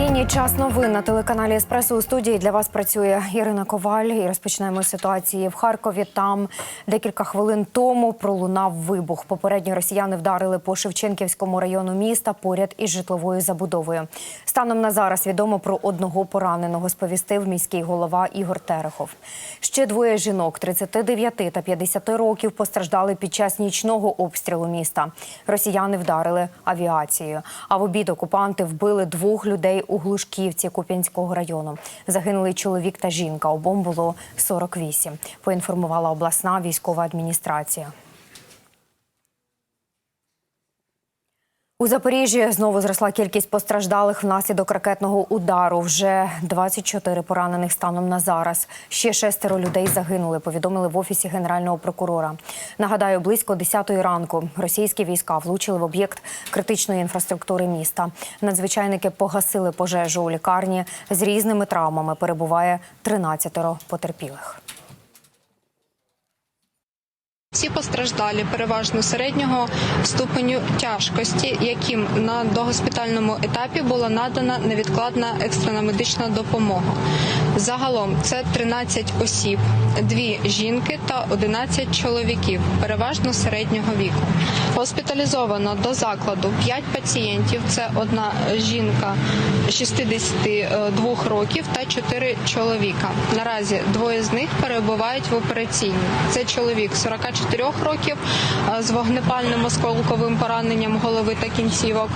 Україні час новин на телеканалі Еспресо у студії для вас працює Ірина Коваль. І розпочнемо з ситуації в Харкові. Там декілька хвилин тому пролунав вибух. Попередньо росіяни вдарили по Шевченківському району міста поряд із житловою забудовою. Станом на зараз відомо про одного пораненого. Сповістив міський голова Ігор Терехов. Ще двоє жінок 39 та 50 років постраждали під час нічного обстрілу міста. Росіяни вдарили авіацією. А в обід окупанти вбили двох людей у Глушківці Куп'янського району. Загинули чоловік та жінка. Обом було 48, поінформувала обласна військова адміністрація. У Запоріжжі знову зросла кількість постраждалих внаслідок ракетного удару. Вже 24 поранених станом на зараз. Ще шестеро людей загинули. Повідомили в офісі генерального прокурора. Нагадаю, близько 10 ранку російські війська влучили в об'єкт критичної інфраструктури міста. Надзвичайники погасили пожежу у лікарні з різними травмами. Перебуває 13 потерпілих. Всі постраждалі переважно середнього ступеню тяжкості, яким на догоспітальному етапі була надана невідкладна екстрена медична допомога. Загалом це 13 осіб, дві жінки та 11 чоловіків, переважно середнього віку. Госпіталізовано до закладу 5 пацієнтів. Це одна жінка 62 років та 4 чоловіка. Наразі двоє з них перебувають в операційній. Це чоловік 44 років е, з вогнепальним осколковим пораненням голови та кінцівок,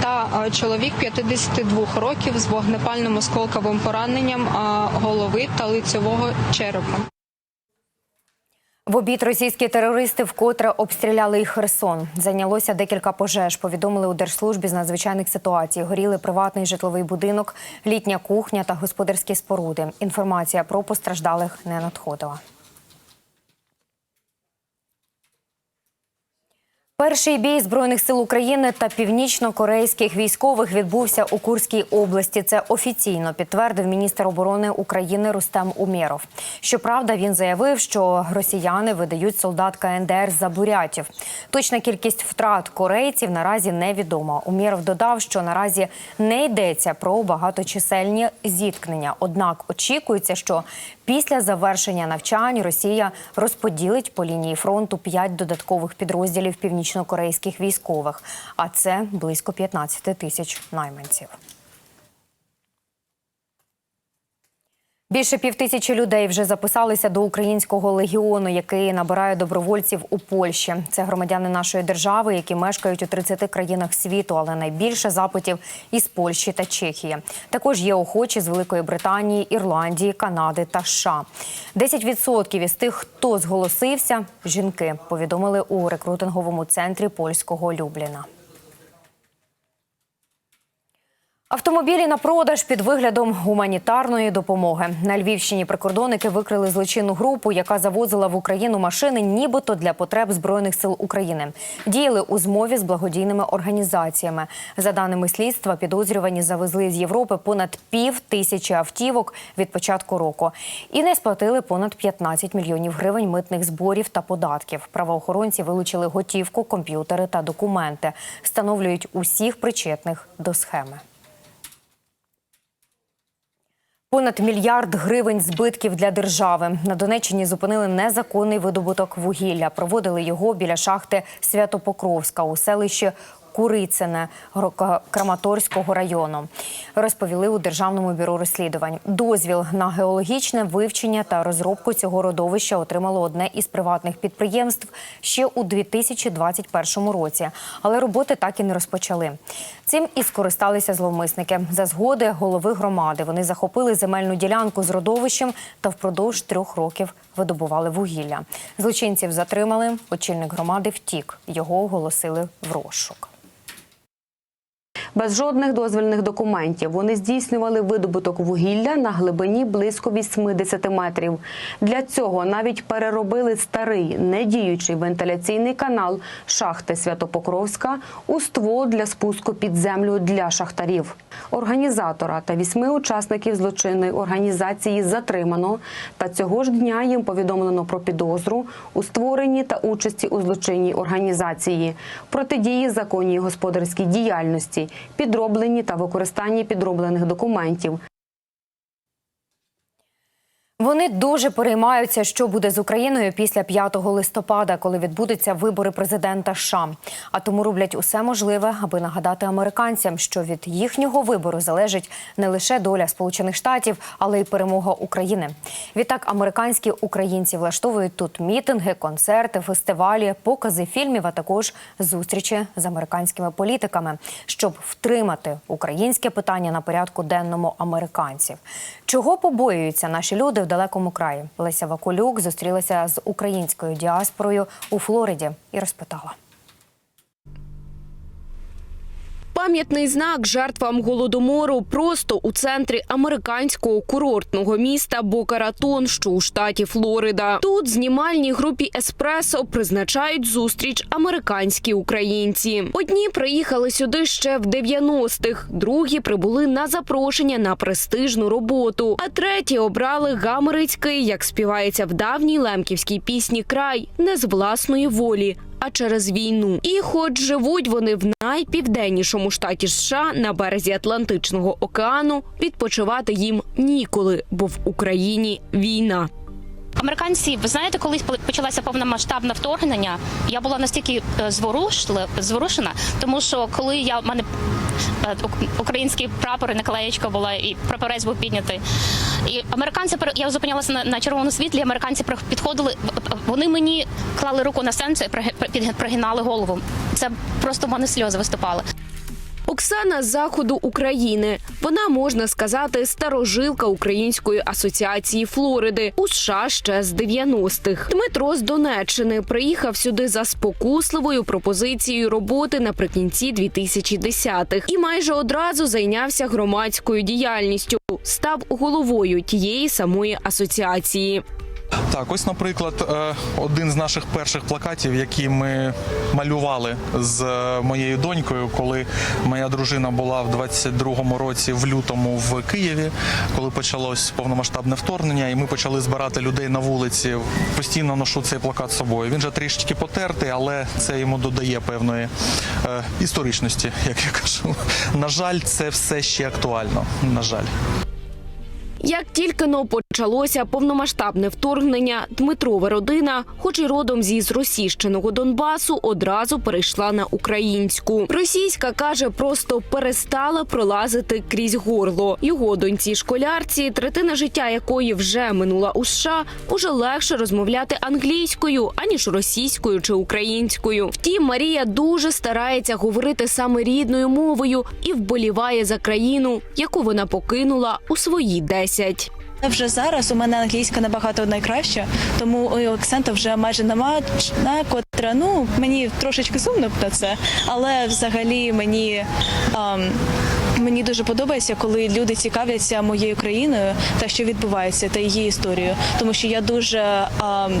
та е, чоловік 52 років з вогнепальним осколковим пораненням е, голови та лицевого черепа. В обід російські терористи вкотре обстріляли і Херсон. Зайнялося декілька пожеж. Повідомили у держслужбі з надзвичайних ситуацій. Горіли приватний житловий будинок, літня кухня та господарські споруди. Інформація про постраждалих не надходила. Перший бій збройних сил України та північно-корейських військових відбувся у Курській області. Це офіційно підтвердив міністр оборони України Рустем Умєров. Щоправда, він заявив, що росіяни видають солдат КНДР за бурятів. Точна кількість втрат корейців наразі невідома. Умєров додав, що наразі не йдеться про багаточисельні зіткнення. Однак очікується, що після завершення навчань Росія розподілить по лінії фронту п'ять додаткових підрозділів північно-корейських військових, а це близько 15 тисяч найманців. Більше півтисячі людей вже записалися до українського легіону, який набирає добровольців у Польщі. Це громадяни нашої держави, які мешкають у 30 країнах світу, але найбільше запитів із Польщі та Чехії. Також є охочі з Великої Британії, Ірландії, Канади та США. 10% із тих, хто зголосився, жінки повідомили у рекрутинговому центрі польського Любліна. Автомобілі на продаж під виглядом гуманітарної допомоги на Львівщині. Прикордонники викрили злочинну групу, яка завозила в Україну машини, нібито для потреб збройних сил України. Діяли у змові з благодійними організаціями. За даними слідства, підозрювані завезли з Європи понад пів тисячі автівок від початку року і не сплатили понад 15 мільйонів гривень митних зборів та податків. Правоохоронці вилучили готівку, комп'ютери та документи. Встановлюють усіх причетних до схеми. Понад мільярд гривень збитків для держави на Донеччині зупинили незаконний видобуток вугілля. Проводили його біля шахти Святопокровська у селищі Курицене Грока- Краматорського району. Розповіли у державному бюро розслідувань. Дозвіл на геологічне вивчення та розробку цього родовища отримало одне із приватних підприємств ще у 2021 році, але роботи так і не розпочали. Цим і скористалися зловмисники. За згоди голови громади вони захопили земельну ділянку з родовищем та впродовж трьох років видобували вугілля. Злочинців затримали. Очільник громади втік. Його оголосили в розшук. Без жодних дозвільних документів вони здійснювали видобуток вугілля на глибині близько 80 метрів. Для цього навіть переробили старий недіючий вентиляційний канал шахти Святопокровська у ствол для спуску під землю для шахтарів. Організатора та вісьми учасників злочинної організації затримано. Та цього ж дня їм повідомлено про підозру у створенні та участі у злочинній організації, протидії законній господарській діяльності підроблені та використанні підроблених документів. Вони дуже переймаються, що буде з Україною після 5 листопада, коли відбудуться вибори президента США. А тому роблять усе можливе, аби нагадати американцям, що від їхнього вибору залежить не лише доля Сполучених Штатів, але й перемога України. Відтак, американські українці влаштовують тут мітинги, концерти, фестивалі, покази фільмів, а також зустрічі з американськими політиками, щоб втримати українське питання на порядку денному американців. Чого побоюються наші люди в далекому краї? Леся Вакулюк зустрілася з українською діаспорою у Флориді і розпитала. Пам'ятний знак жертвам голодомору просто у центрі американського курортного міста Бока-Ратон, що у штаті Флорида. Тут знімальній групі Еспресо призначають зустріч американські українці. Одні приїхали сюди ще в 90-х, другі прибули на запрошення на престижну роботу, а треті обрали гамерицький, як співається в давній лемківській пісні край, не з власної волі а через війну. І, хоч живуть вони в найпівденнішому штаті США на березі Атлантичного океану, відпочивати їм ніколи, бо в Україні війна. Американці, ви знаєте, коли почалося повномасштабне вторгнення, я була настільки е, зворушена, тому що коли я в мене е, ук- український прапор і наклеєчка була, і прапорець був піднятий. І американці я зупинялася на, на червоному світлі. Американці підходили, вони мені клали руку на серце і пригинали голову. Це просто в мене сльози виступали. Оксана з заходу України. Вона можна сказати старожилка Української асоціації Флориди у США ще з 90-х. Дмитро з Донеччини приїхав сюди за спокусливою пропозицією роботи наприкінці 2010-х і майже одразу зайнявся громадською діяльністю. Став головою тієї самої асоціації. Так, ось, наприклад, е, один з наших перших плакатів, які ми малювали з е, моєю донькою, коли моя дружина була в 22-му році в лютому в Києві, коли почалось повномасштабне вторгнення, і ми почали збирати людей на вулиці. Постійно ношу цей плакат з собою. Він же трішечки потертий, але це йому додає певної е, історичності, як я кажу. На жаль, це все ще актуально. На жаль. Як тільки но почалося повномасштабне вторгнення, Дмитрова родина, хоч і родом зі зросійщеного Донбасу, одразу перейшла на українську. Російська каже, просто перестала пролазити крізь горло. Його доньці школярці, третина життя якої вже минула у США, уже легше розмовляти англійською аніж російською чи українською. Втім, Марія дуже старається говорити саме рідною мовою і вболіває за країну, яку вона покинула у свої 10. Вже зараз у мене англійська набагато найкраща, тому і акценту вже майже нема, на котра ну мені трошечки сумно на це, але взагалі мені. ам, Мені дуже подобається, коли люди цікавляться моєю країною та що відбувається, та її історією. Тому що я дуже ам,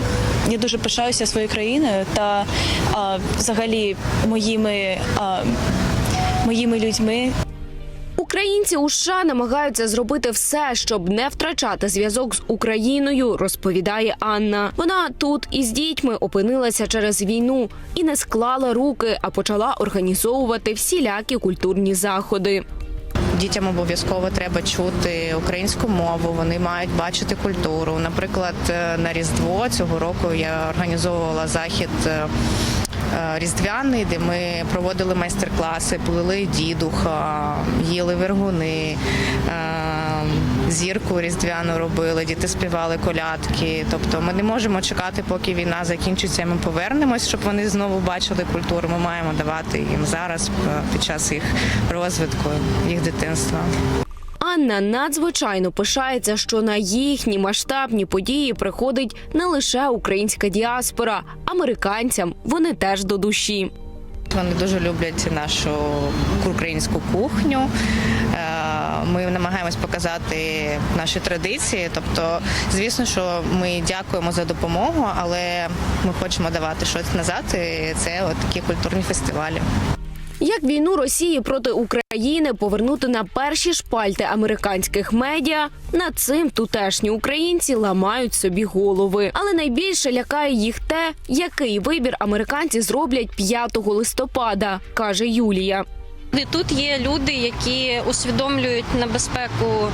я дуже пишаюся своєю країною та а, взагалі моїми, а, моїми людьми, Українці у США намагаються зробити все, щоб не втрачати зв'язок з Україною, розповідає Анна. Вона тут із дітьми опинилася через війну і не склала руки, а почала організовувати всілякі культурні заходи. Дітям обов'язково треба чути українську мову. Вони мають бачити культуру. Наприклад, е, на Різдво цього року я організовувала захід. Е, Різдвяний, де ми проводили майстер-класи, плели дідуха, їли вергуни, е, зірку різдвяну робили, діти співали колядки. Тобто ми не можемо чекати, поки війна закінчиться, і ми повернемось, щоб вони знову бачили культуру. Ми маємо давати їм зараз е, під час їх розвитку, їх дитинства. Анна надзвичайно пишається, що на їхні масштабні події приходить не лише українська діаспора, американцям вони теж до душі. Вони дуже люблять нашу українську кухню. Е, Ми намагаємось показати наші традиції. Тобто, звісно, що ми дякуємо за допомогу, але ми хочемо давати щось назад. І це от такі культурні фестивалі. Як війну Росії проти України повернути на перші шпальти американських медіа, над цим тутешні українці ламають собі голови. Але найбільше лякає їх те, який вибір американці зроблять 5 листопада, каже Юлія. Тут є люди, які усвідомлюють небезпеку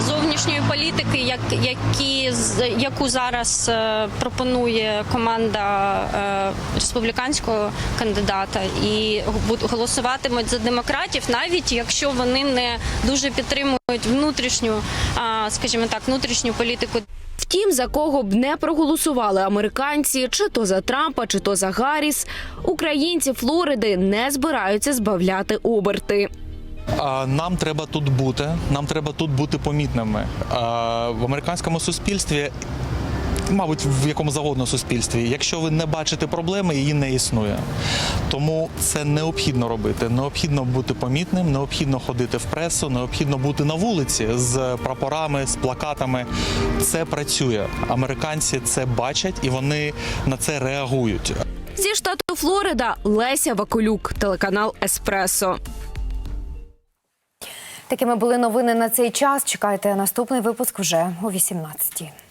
зовнішньої політики, як, які, яку зараз е, пропонує команда е, республіканського кандидата, і голосуватимуть за демократів, навіть якщо вони не дуже підтримують внутрішню, скажімо так, внутрішню політику Втім, за кого б не проголосували американці, чи то за Трампа, чи то за Гарріс, українці Флориди не збираються збавляти оберти. Нам треба тут бути. Нам треба тут бути помітними. В американському суспільстві, мабуть, в якому завгодно суспільстві, якщо ви не бачите проблеми, її не існує. Тому це необхідно робити. Необхідно бути помітним, необхідно ходити в пресу, необхідно бути на вулиці з прапорами, з плакатами. Це працює. Американці це бачать і вони на це реагують. Зі штату Флорида Леся Вакулюк, телеканал Еспресо. Такими були новини на цей час. Чекайте наступний випуск вже о 18